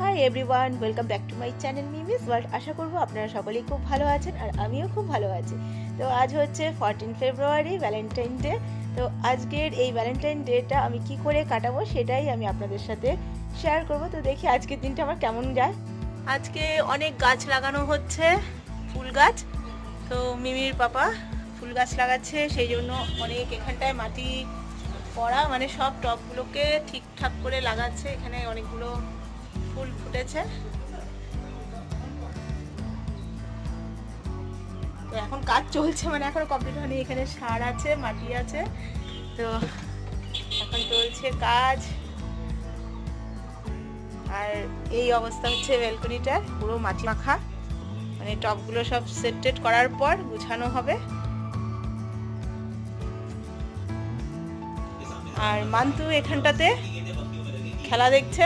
Hi everyone welcome back to my channel memes world আশা করব আপনারা সকলেই খুব ভালো আছেন আর আমিও খুব ভালো আছি। তো আজ হচ্ছে ফরটিন ফেব্রুয়ারি ভ্যালেন্টাইন ডে তো আজকের এই ভ্যালেন্টাইন ডেটা আমি কি করে কাটাবো সেটাই আমি আপনাদের সাথে শেয়ার করব। তো দেখি আজকের দিনটা আমার কেমন যায়। আজকে অনেক গাছ লাগানো হচ্ছে, ফুল গাছ। তো মিমির পাপা ফুল গাছ লাগাচ্ছে, সেই জন্য অনেক এখানটায় মাটি পড়া মানে সব টবগুলোকে ঠিকঠাক করে লাগাচ্ছে। এখানে অনেকগুলো ফুল ফুটেছে। তো এখন কাজ চলছে মানে এখনও কমপ্লিট হয়নি। এখানে সার আছে, মাটি আছে। তো এখন চলছে কাজ। আর এই অবস্থা হচ্ছে ব্যালকনিটার, পুরো মাটি মাখা। মানে টবগুলো সব সেটেড করার পর গুছানো হবে। আর মান্তু এখানটাতে খেলা দেখছে।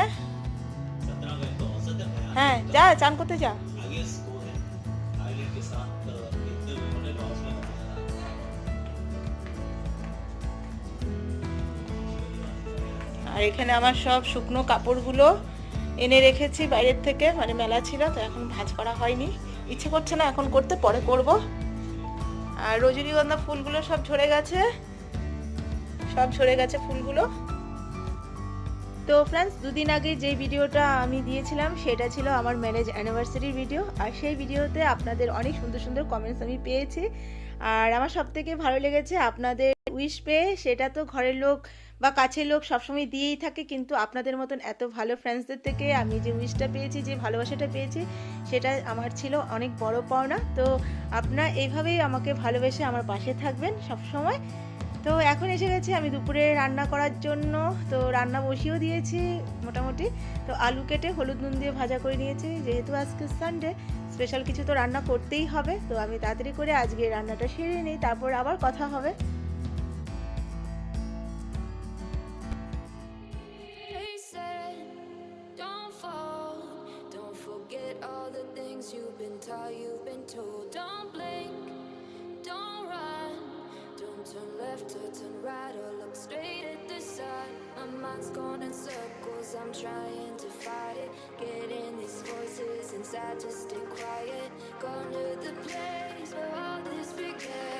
হ্যাঁ যা, চান করতে যা। আর এখানে আমার সব শুকনো কাপড়গুলো এনে রেখেছি বাইরের থেকে মানে মেলা ছিল, তো এখন ভাঁজ করা হয়নি। ইচ্ছে করছে না এখন করতে, পরে করব। আর রজনীগন্ধা ফুলগুলো সব ঝরে গেছে। সব ঝরে গেছে ফুলগুলো। তো ফ্রেন্ডস দুদিন আগে যে ভিডিওটা আমি দিয়েছিলাম, সেটা ছিল আমার ম্যারেজ অ্যানিভার্সারির ভিডিও আর সেই ভিডিওতে আপনাদের অনেক সুন্দর সুন্দর কমেন্টস আমি পেয়েছি। আর আমার সব থেকে ভালো লেগেছে আপনাদের উইশ পেয়ে, সেটা তো ঘরের লোক বা কাছের লোক সবসময় দিয়েই থাকে, কিন্তু আপনাদের মতন এত ভালো ফ্রেন্ডসদের থেকে আমি যে উইশটা পেয়েছি, যে ভালোবাসাটা পেয়েছি, সেটা আমার ছিল অনেক বড় পাওনা। তো আপনারা এইভাবেই আমাকে ভালোবেসে আমার পাশে থাকবেন সব সময় তো এখন এসে গেছি আমি দুপুরে রান্না করার জন্য। তো রান্না বসিয়েও দিয়েছি মোটামুটি। তো আলু কেটে হলুদ নুন দিয়ে ভাজা করে নিয়েছি। যেহেতু আজকে সানডে স্পেশাল কিছু তো রান্না করতেই হবে। তো আমি তাড়াতাড়ি করে আজকে রান্নাটা সেরে নিই, তারপর আবার কথা হবে। You've been told. Don't turn left or turn right or look straight at the sun. My mind's going in circles, I'm trying to fight it. Getting these voices inside to stay quiet. Gone to the place where all this began.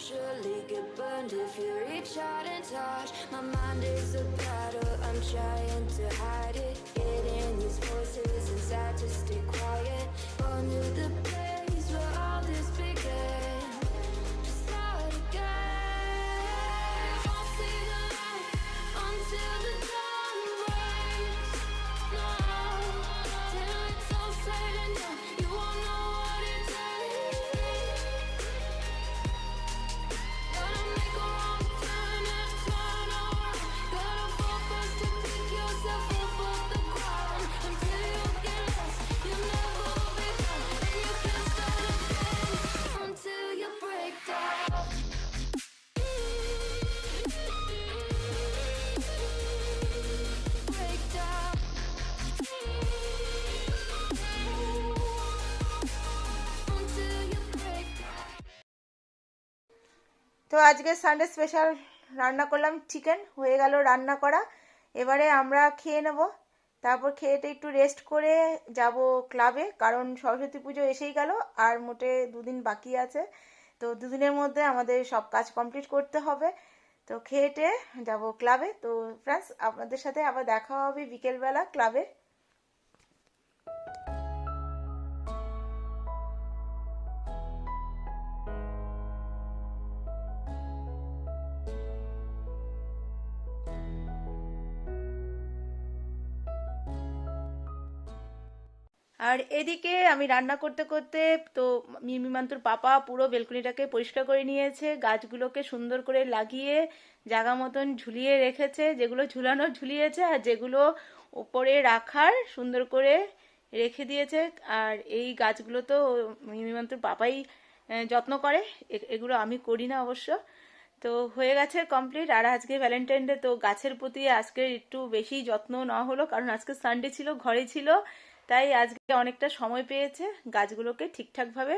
Surely get burned if you reach out and touch. My mind is a battle, I'm trying to hide it. Getting these voices inside to stay quiet. To the তো আজকে Sunday special রান্না করলাম chicken হয়ে গেল রান্না করা। এবারে আমরা খেয়ে নেব। তারপর খেয়েতে একটু রেস্ট করে যাব ক্লাবে কারণ সরস্বতী পুজো এসেই গেল, আর মোটে দুদিন বাকি আছে। তো দুদিনের মধ্যে আমাদের সব কাজ কমপ্লিট করতে হবে। তো খেয়েটে যাব ক্লাবে তো ফ্রেন্ডস আপনাদের সাথে আবার দেখা হবে বিকেলবেলা ক্লাবে আর এদিকে আমি রান্না করতে করতে তো মিমিমান্তুর পাপা পুরো বেলকুনিটাকে পরিষ্কার করে নিয়েছে, গাছগুলোকে সুন্দর করে লাগিয়ে, জাগা মতন ঝুলিয়ে রেখেছে, যেগুলো ঝুলানো ঝুলিয়েছে আর যেগুলো উপরে রাখার সুন্দর করে রেখে দিয়েছে। আর এই গাছগুলো তো মিমিমান্তুর পাপাই যত্ন করে এগুলো আমি করি না অবশ্য। তো হয়ে গেছে কমপ্লিট। আর আজকে ভ্যালেন্টাইন ডে, তো গাছের প্রতি আজকে একটু বেশি যত্ন নেওয়া হলো, কারণ আজকে সানডে ছিল, ঘরে ছিল। তাই আজকে অনেকটা সময় পেয়েছে, গাছগুলোকে ঠিকঠাকভাবে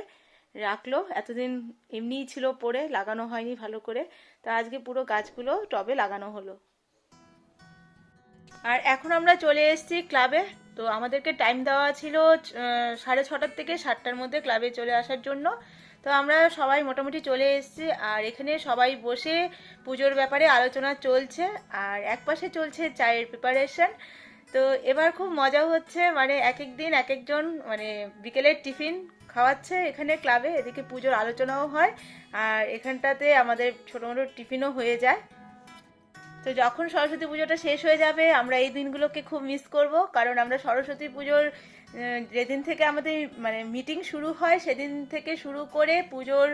রাখল। এতদিন এমনিই ছিল পড়ে, লাগানো হয়নি ভালো করে। তো আজকে পুরো গাছগুলো টবে লাগানো হলো। আর এখন আমরা চলে এসেছি ক্লাবে। তো আমাদেরকে টাইম দেওয়া ছিল সাড়ে ছটার থেকে সাতটার মধ্যে ক্লাবে চলে আসার জন্য। তো আমরা সবাই মোটামুটি চলে এসেছি, আর এখানে সবাই বসে পুজোর ব্যাপারে আলোচনা চলছে, আর একপাশে চলছে চায়ের প্রিপারেশন তো এবার খুব মজা হচ্ছে মানে এক এক দিন এক একজন মানে বিকেলের টিফিন খাওয়াচ্ছে এখানে ক্লাবে, এদিকে পুজোর আলোচনাও হয়, আর এখানটাতে আমাদের ছোটো মোটো টিফিনও হয়ে যায়। তো যখন সরস্বতী পুজোটা শেষ হয়ে যাবে, আমরা এই দিনগুলোকে খুব মিস করব, কারণ আমরা সরস্বতী পুজোর যেদিন থেকে আমাদের মানে মিটিং শুরু হয়, সেদিন থেকে শুরু করে পুজোর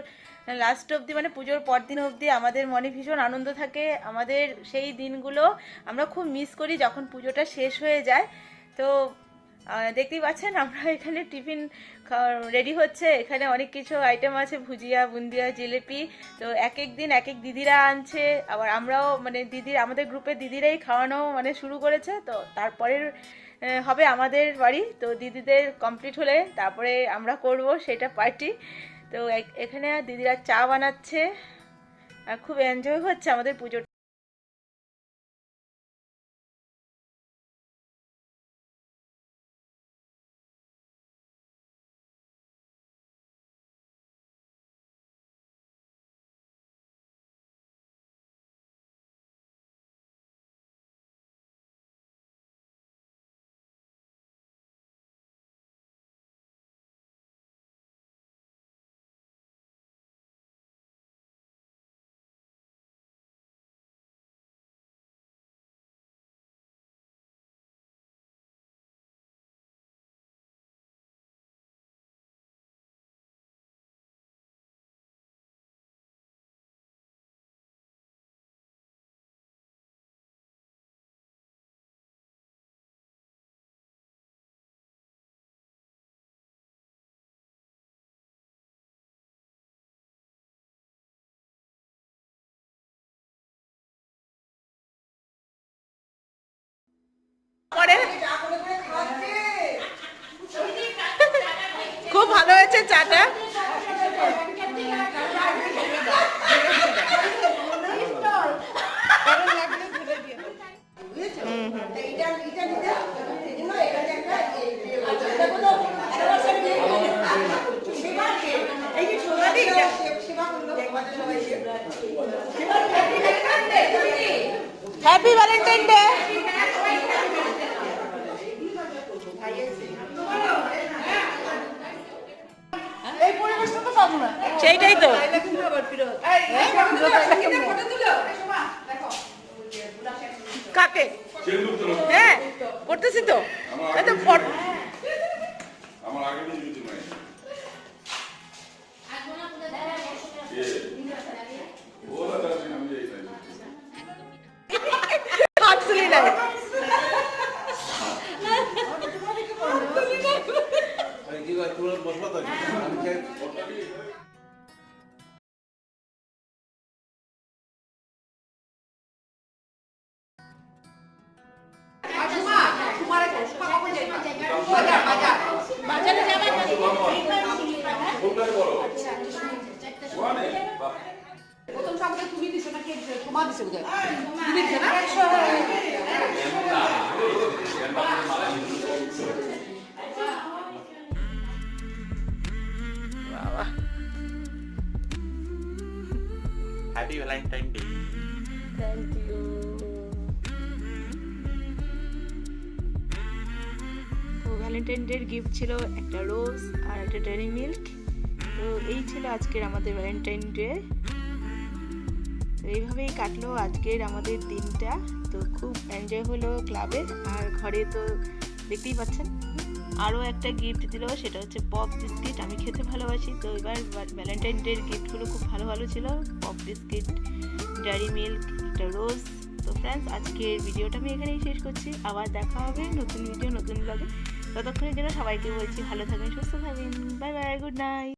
লাস্ট অবধি মানে পুজোর পরদিন অবধি আমাদের মনে ভীষণ আনন্দ থাকে। আমাদের সেই দিনগুলো আমরা খুব মিস করি যখন পুজোটা শেষ হয়ে যায়। তো দেখতেই পাচ্ছেন আমরা এখানে টিফিন রেডি হচ্ছে। এখানে অনেক কিছু আইটেম আছে, ভুজিয়া, বুন্দিয়া, জিলিপি। তো এক এক দিন এক এক দিদিরা আনছে। আবার আমরাও মানে দিদির, আমাদের গ্রুপের দিদিরাই খাওয়ানো মানে শুরু করেছে। তো তারপরের হবে আমাদের বাড়ি। তো দিদিদের কমপ্লিট হলে তারপরে আমরা করব সেটা পার্টি তো এখানে দিদিরা চা বানাচ্ছে। আর খুব এনজয় হচ্ছে আমাদের পুজো করে খুব ভালো হয়েছে চাটা। হ্যাপি ভ্যালেন্টাইন ডে হ্যাঁ করতেছি তো। সপ্তাহে তুমি দিছো না কে দিছো তোমার দিছো তুমি দিছো না? ডে থ্যাংক ইউ তো ভ্যালেন্টাইন ডের গিফট ছিল একটা রোজ আর একটা ডেয়ারি মিল্ক তো এই ছিল আজকের আমাদের ভ্যালেন্টাইন ডে এইভাবেই কাটলো আজকের আমাদের দিনটা। তো খুব এনজয় হলো ক্লাবে। আর ঘরে তো দেখতেই পাচ্ছেন, আরও একটা গিফট দিল, সেটা হচ্ছে পপ বিস্কিট আমি খেতে ভালোবাসি, তো এবার ভ্যালেন্টাইন ডের গিফটগুলো খুব ভালো ভালো ছিল। পপ বিস্কিট ডেয়ারি মিল্ক একটা রোজ তো ফ্রেন্ডস আজকের ভিডিওটা আমি এখানেই শেষ করছি। আবার দেখা হবে নতুন ভিডিও নতুন ব্লগে ততক্ষণের জন্য সবাইকে বলছি ভালো থাকবেন, সুস্থ থাকবেন। Bye bye good night